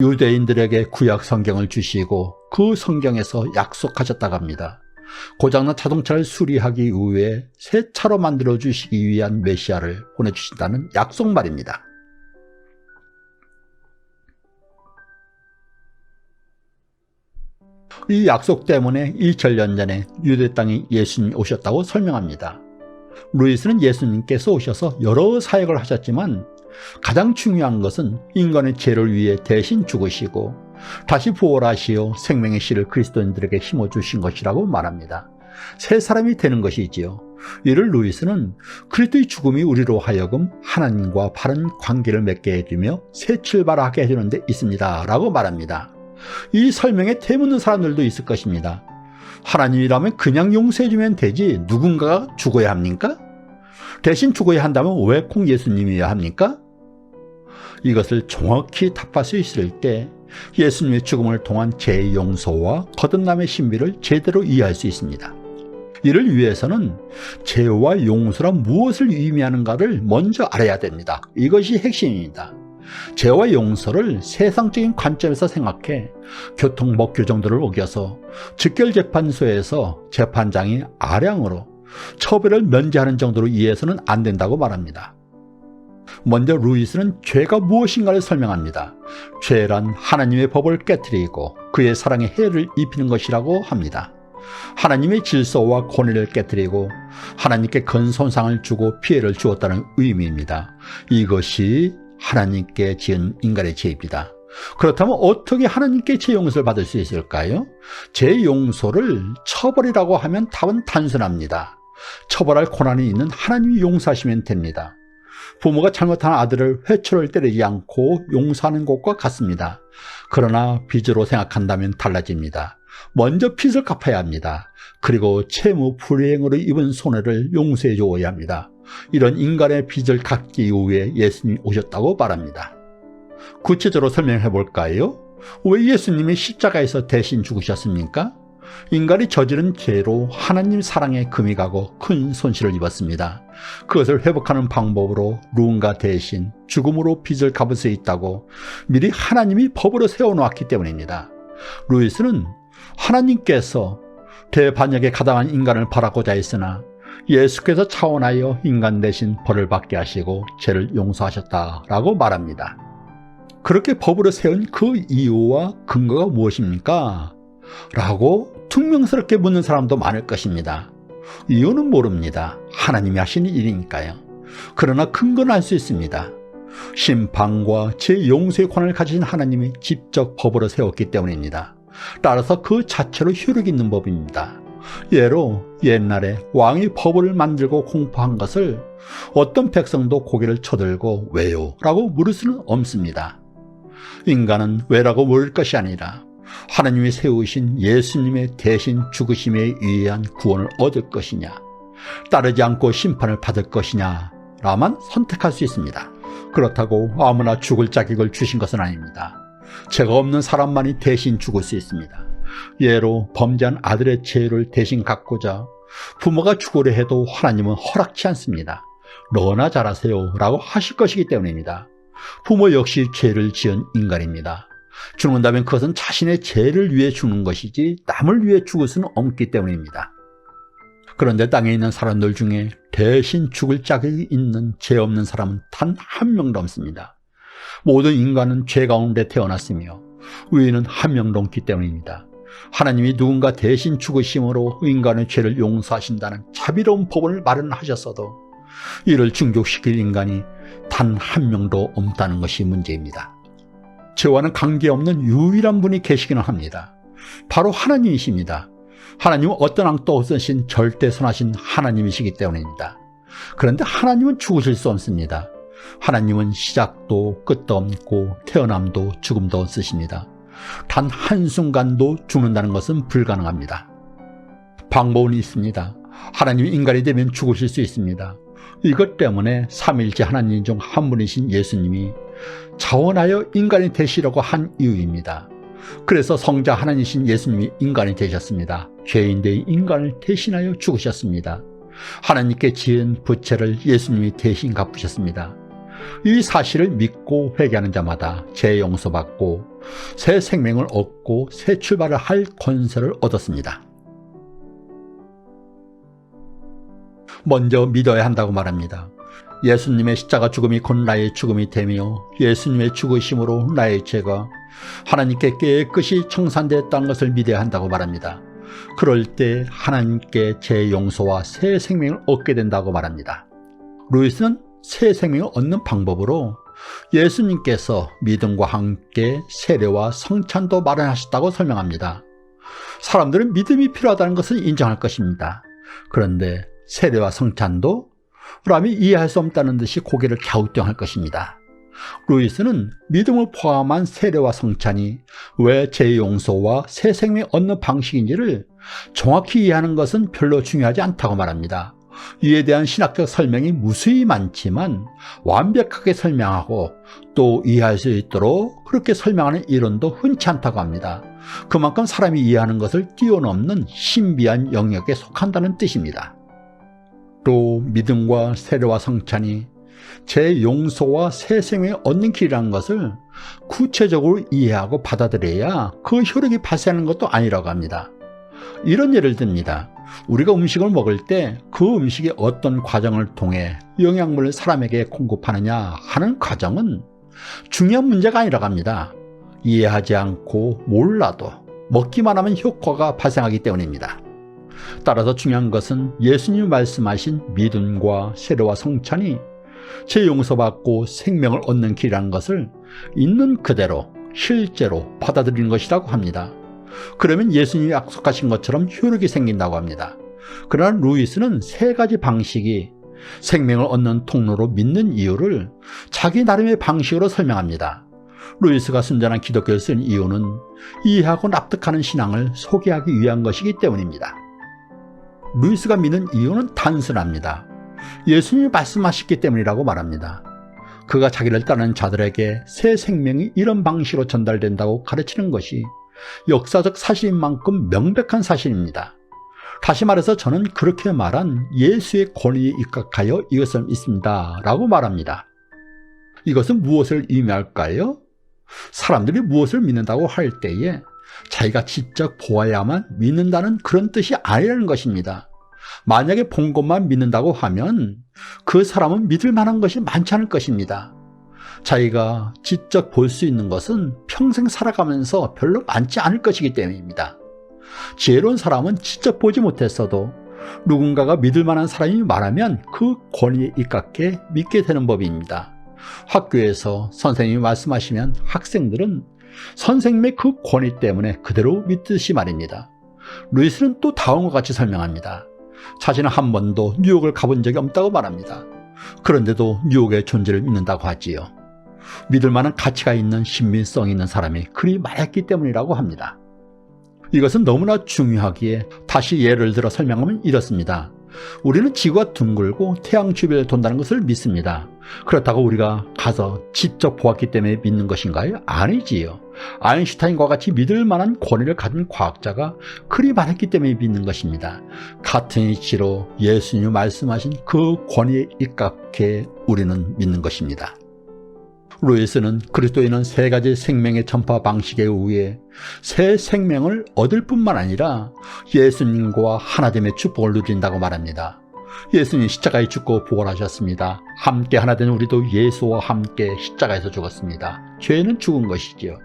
유대인들에게 구약 성경을 주시고 그 성경에서 약속하셨다고 합니다. 고장난 자동차를 수리하기 위해 새 차로 만들어 주시기 위한 메시아를 보내주신다는 약속 말입니다. 이 약속 때문에 2000년 전에 유대 땅에 예수님이 오셨다고 설명합니다. 루이스는 예수님께서 오셔서 여러 사역을 하셨지만 가장 중요한 것은 인간의 죄를 위해 대신 죽으시고 다시 부활하시어 생명의 씨를 그리스도인들에게 심어주신 것이라고 말합니다. 새 사람이 되는 것이지요. 이를 루이스는 그리스도의 죽음이 우리로 하여금 하나님과 바른 관계를 맺게 해주며 새 출발하게 해주는 데 있습니다. 라고 말합니다. 이 설명에 되묻는 사람들도 있을 것입니다. 하나님이라면 그냥 용서해주면 되지 누군가가 죽어야 합니까? 대신 죽어야 한다면 왜꼭 예수님이어야 합니까? 이것을 정확히 답할 수 있을 때 예수님의 죽음을 통한 죄의 용서와 거듭남의 신비를 제대로 이해할 수 있습니다. 이를 위해서는 죄와 용서란 무엇을 의미하는가를 먼저 알아야 됩니다. 이것이 핵심입니다. 죄와 용서를 세상적인 관점에서 생각해 교통법 규정들을 어겨서 직결재판소에서 재판장이 아량으로 처벌을 면제하는 정도로 이해해서는 안 된다고 말합니다. 먼저 루이스는 죄가 무엇인가를 설명합니다. 죄란 하나님의 법을 깨뜨리고 그의 사랑에 해를 입히는 것이라고 합니다. 하나님의 질서와 권위를 깨뜨리고 하나님께 큰 손상을 주고 피해를 주었다는 의미입니다. 이것이 하나님께 지은 인간의 죄입니다. 그렇다면 어떻게 하나님께 죄 용서를 받을 수 있을까요? 죄 용서를 처벌이라고 하면 답은 단순합니다. 처벌할 권한이 있는 하나님이 용서하시면 됩니다. 부모가 잘못한 아들을 회초를 때리지 않고 용서하는 것과 같습니다. 그러나 빚으로 생각한다면 달라집니다. 먼저 빚을 갚아야 합니다. 그리고 채무 불이행으로 입은 손해를 용서해 주어야 합니다. 이런 인간의 빚을 갚기 위해 예수님이 오셨다고 말합니다. 구체적으로 설명해 볼까요? 왜 예수님이 십자가에서 대신 죽으셨습니까? 인간이 저지른 죄로 하나님 사랑에 금이 가고 큰 손실을 입었습니다. 그것을 회복하는 방법으로 누군가 대신 죽음으로 빚을 갚을 수 있다고 미리 하나님이 법으로 세워놓았기 때문입니다. 루이스는 하나님께서 대반역에 가담한 인간을 바라고자 했으나 예수께서 차원하여 인간 대신 벌을 받게 하시고 죄를 용서하셨다라고 말합니다. 그렇게 법으로 세운 그 이유와 근거가 무엇입니까? 라고 퉁명스럽게 묻는 사람도 많을 것입니다. 이유는 모릅니다. 하나님이 하신 일이니까요. 그러나 근거는 알 수 있습니다. 심판과 제 용서의 권한을 가진 하나님이 직접 법으로 세웠기 때문입니다. 따라서 그 자체로 효력 있는 법입니다. 예로 옛날에 왕이 법을 만들고 공포한 것을 어떤 백성도 고개를 쳐들고 왜요? 라고 물을 수는 없습니다. 인간은 왜라고 물을 것이 아니라 하나님이 세우신 예수님의 대신 죽으심에 의한 구원을 얻을 것이냐, 따르지 않고 심판을 받을 것이냐, 라만 선택할 수 있습니다. 그렇다고 아무나 죽을 자격을 주신 것은 아닙니다. 죄가 없는 사람만이 대신 죽을 수 있습니다. 예로 범죄한 아들의 죄를 대신 갚고자 부모가 죽으려 해도 하나님은 허락치 않습니다. 너나 잘하세요 라고 하실 것이기 때문입니다. 부모 역시 죄를 지은 인간입니다. 죽는다면 그것은 자신의 죄를 위해 죽는 것이지 남을 위해 죽을 수는 없기 때문입니다. 그런데 땅에 있는 사람들 중에 대신 죽을 자격이 있는 죄 없는 사람은 단 한 명도 없습니다. 모든 인간은 죄 가운데 태어났으며 의인은 한 명도 없기 때문입니다. 하나님이 누군가 대신 죽으심으로 인간의 죄를 용서하신다는 자비로운 법을 마련하셨어도 이를 충족시킬 인간이 단 한 명도 없다는 것이 문제입니다. 죄와는 관계없는 유일한 분이 계시기는 합니다. 바로 하나님이십니다. 하나님은 어떤 앙도 없으신 절대 선하신 하나님이시기 때문입니다. 그런데 하나님은 죽으실 수 없습니다. 하나님은 시작도 끝도 없고 태어남도 죽음도 없으십니다. 단 한순간도 죽는다는 것은 불가능합니다. 방법은 있습니다. 하나님이 인간이 되면 죽으실 수 있습니다. 이것 때문에 삼일째 하나님 중 한 분이신 예수님이 자원하여 인간이 되시려고 한 이유입니다. 그래서 성자 하나님이신 예수님이 인간이 되셨습니다. 죄인된 인간을 대신하여 죽으셨습니다. 하나님께 지은 부채를 예수님이 대신 갚으셨습니다. 이 사실을 믿고 회개하는 자마다 죄 용서받고 새 생명을 얻고 새 출발을 할 권세를 얻었습니다. 먼저 믿어야 한다고 말합니다. 예수님의 십자가 죽음이 곧 나의 죽음이 되며 예수님의 죽으심으로 나의 죄가 하나님께 깨끗이 청산되었다는 것을 믿어야 한다고 말합니다. 그럴 때 하나님께 제 용서와 새 생명을 얻게 된다고 말합니다. 루이스는 새 생명을 얻는 방법으로 예수님께서 믿음과 함께 세례와 성찬도 마련하셨다고 설명합니다. 사람들은 믿음이 필요하다는 것을 인정할 것입니다. 그런데 세례와 성찬도 ram이 이해할 수 없다는 듯이 고개를 갸우뚱할 것입니다. 루이스는 믿음을 포함한 세례와 성찬이 왜 재용서와 새 생명 얻는 방식인지를 정확히 이해하는 것은 별로 중요하지 않다고 말합니다. 이에 대한 신학적 설명이 무수히 많지만 완벽하게 설명하고 또 이해할 수 있도록 그렇게 설명하는 이론도 흔치 않다고 합니다. 그만큼 사람이 이해하는 것을 뛰어넘는 신비한 영역에 속한다는 뜻입니다. 또 믿음과 세례와 성찬이 제 용서와 새 생명을 얻는 길이라는 것을 구체적으로 이해하고 받아들여야 그 효력이 발생하는 것도 아니라고 합니다. 이런 예를 듭니다. 우리가 음식을 먹을 때 그 음식이 어떤 과정을 통해 영양분을 사람에게 공급하느냐 하는 과정은 중요한 문제가 아니라고 합니다. 이해하지 않고 몰라도 먹기만 하면 효과가 발생하기 때문입니다. 따라서 중요한 것은 예수님이 말씀하신 믿음과 세례와 성찬이 제 용서받고 생명을 얻는 길이라는 것을 있는 그대로 실제로 받아들이는 것이라고 합니다. 그러면 예수님이 약속하신 것처럼 효력이 생긴다고 합니다. 그러나 루이스는 세 가지 방식이 생명을 얻는 통로로 믿는 이유를 자기 나름의 방식으로 설명합니다. 루이스가 순전한 기독교를 쓴 이유는 이해하고 납득하는 신앙을 소개하기 위한 것이기 때문입니다. 루이스가 믿는 이유는 단순합니다. 예수님이 말씀하셨기 때문이라고 말합니다. 그가 자기를 따르는 자들에게 새 생명이 이런 방식으로 전달된다고 가르치는 것이 역사적 사실인 만큼 명백한 사실입니다. 다시 말해서 저는 그렇게 말한 예수의 권위에 입각하여 이것을 믿습니다. 라고 말합니다. 이것은 무엇을 의미할까요? 사람들이 무엇을 믿는다고 할 때에 자기가 직접 보아야만 믿는다는 그런 뜻이 아니라는 것입니다. 만약에 본 것만 믿는다고 하면 그 사람은 믿을 만한 것이 많지 않을 것입니다. 자기가 직접 볼 수 있는 것은 평생 살아가면서 별로 많지 않을 것이기 때문입니다. 지혜로운 사람은 직접 보지 못했어도 누군가가 믿을 만한 사람이 말하면 그 권위에 입각해 믿게 되는 법입니다. 학교에서 선생님이 말씀하시면 학생들은 선생님의 그 권위 때문에 그대로 믿듯이 말입니다. 루이스는 또 다음과 같이 설명합니다. 자신은 한 번도 뉴욕을 가본 적이 없다고 말합니다. 그런데도 뉴욕의 존재를 믿는다고 하지요. 믿을 만한 가치가 있는 신빙성 있는 사람이 그리 많았기 때문이라고 합니다. 이것은 너무나 중요하기에 다시 예를 들어 설명하면 이렇습니다. 우리는 지구가 둥글고 태양 주변을 돈다는 것을 믿습니다. 그렇다고 우리가 가서 직접 보았기 때문에 믿는 것인가요? 아니지요. 아인슈타인과 같이 믿을 만한 권위를 가진 과학자가 그리 많았기 때문에 믿는 것입니다. 같은 이치로 예수님 말씀하신 그 권위에 입각해 우리는 믿는 것입니다. 루이스는 그리스도인은 세 가지 생명의 전파 방식에 의해 새 생명을 얻을 뿐만 아니라 예수님과 하나됨의 축복을 누린다고 말합니다. 예수님 십자가에 죽고 부활하셨습니다. 함께 하나된 우리도 예수와 함께 십자가에서 죽었습니다. 죄는 죽은 것이지요.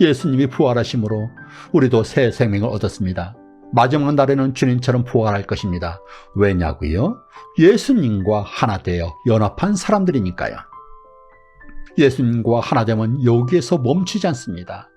예수님이 부활하심으로 우리도 새 생명을 얻었습니다. 마지막 날에는 주님처럼 부활할 것입니다. 왜냐고요? 예수님과 하나 되어 연합한 사람들이니까요. 예수님과 하나됨은 여기에서 멈추지 않습니다.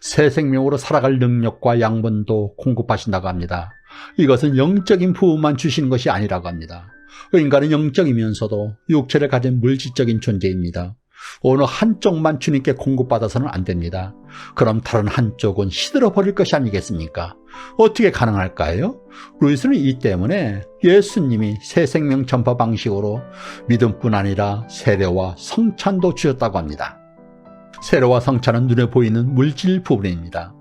새 생명으로 살아갈 능력과 양분도 공급하신다고 합니다. 이것은 영적인 부분만 주시는 것이 아니라고 합니다. 인간은 영적이면서도 육체를 가진 물질적인 존재입니다. 어느 한쪽만 주님께 공급받아서는 안 됩니다. 그럼 다른 한쪽은 시들어 버릴 것이 아니겠습니까? 어떻게 가능할까요? 루이스는 이 때문에 예수님이 새 생명 전파 방식으로 믿음뿐 아니라 세례와 성찬도 주셨다고 합니다. 세례와 성찬은 눈에 보이는 물질 부분입니다.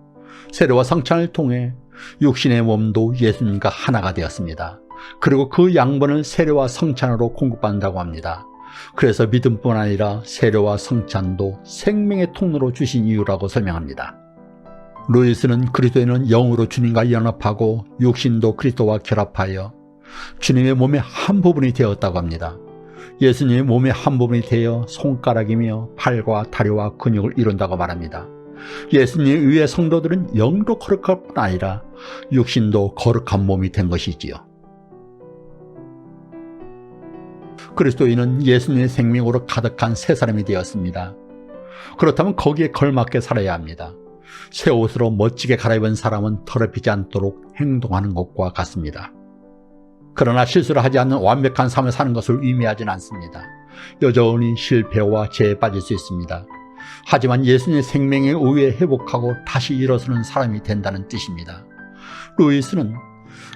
세례와 성찬을 통해 육신의 몸도 예수님과 하나가 되었습니다. 그리고 그 양분을 세례와 성찬으로 공급받는다고 합니다. 그래서 믿음뿐 아니라 세례와 성찬도 생명의 통로로 주신 이유라고 설명합니다. 루이스는 그리스도인은 영으로 주님과 연합하고 육신도 그리스도와 결합하여 주님의 몸의 한 부분이 되었다고 합니다. 예수님의 몸의 한 부분이 되어 손가락이며 팔과 다리와 근육을 이룬다고 말합니다. 예수님에 의해 성도들은 영도 거룩할 뿐 아니라 육신도 거룩한 몸이 된 것이지요. 그리스도인은 예수님의 생명으로 가득한 새 사람이 되었습니다. 그렇다면 거기에 걸맞게 살아야 합니다. 새 옷으로 멋지게 갈아입은 사람은 더럽히지 않도록 행동하는 것과 같습니다. 그러나 실수를 하지 않는 완벽한 삶을 사는 것을 의미하진 않습니다. 여전히 실패와 죄에 빠질 수 있습니다. 하지만 예수님의 생명에 의해 회복하고 다시 일어서는 사람이 된다는 뜻입니다. 루이스는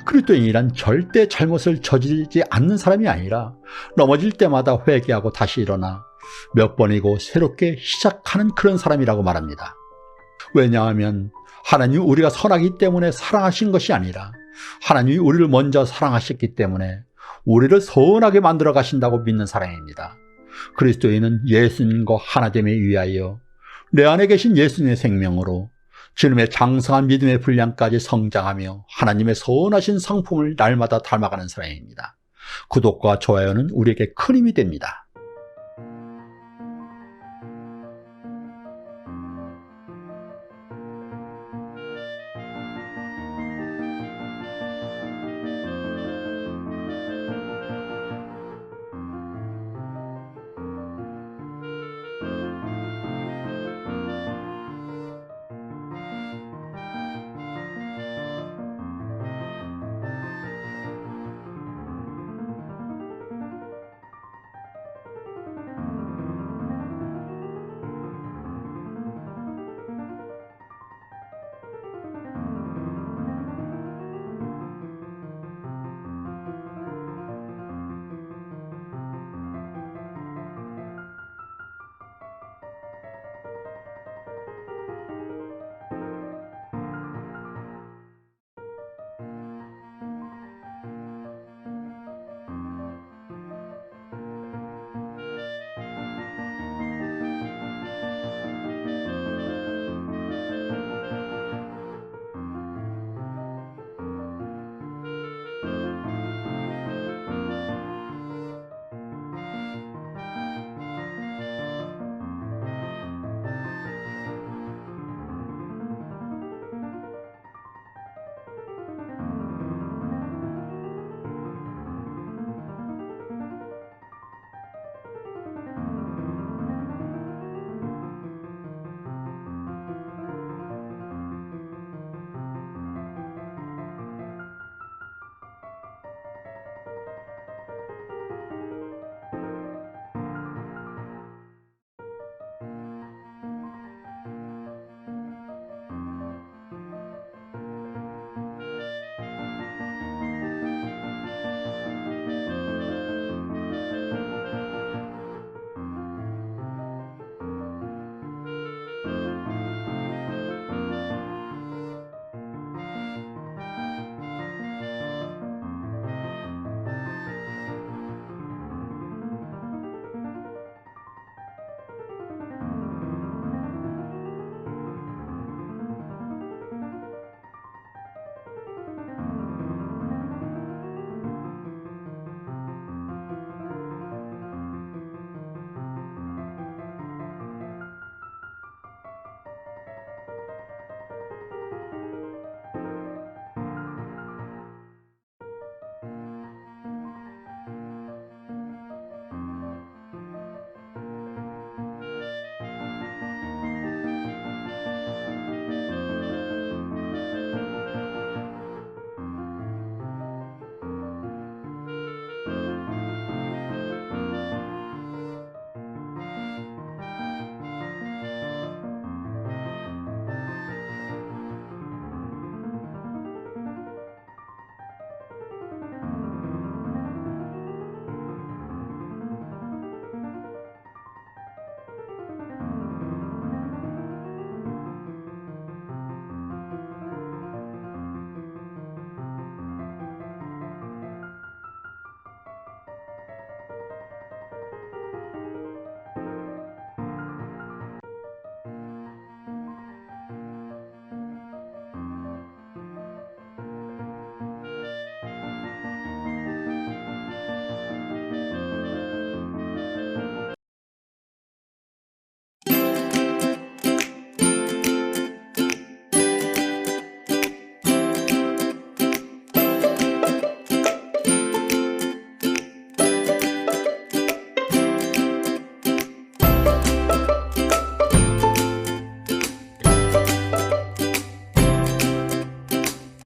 그리스도인이란 절대 잘못을 저지르지 않는 사람이 아니라 넘어질 때마다 회개하고 다시 일어나 몇 번이고 새롭게 시작하는 그런 사람이라고 말합니다. 왜냐하면 하나님 우리가 선하기 때문에 사랑하신 것이 아니라 하나님이 우리를 먼저 사랑하셨기 때문에 우리를 선하게 만들어 가신다고 믿는 사람입니다. 그리스도인은 예수님과 하나됨에 위하여 내 안에 계신 예수님의 생명으로 주님의 장성한 믿음의 분량까지 성장하며 하나님의 선하신 성품을 날마다 닮아가는 사람입니다. 구독과 좋아요는 우리에게 큰 힘이 됩니다.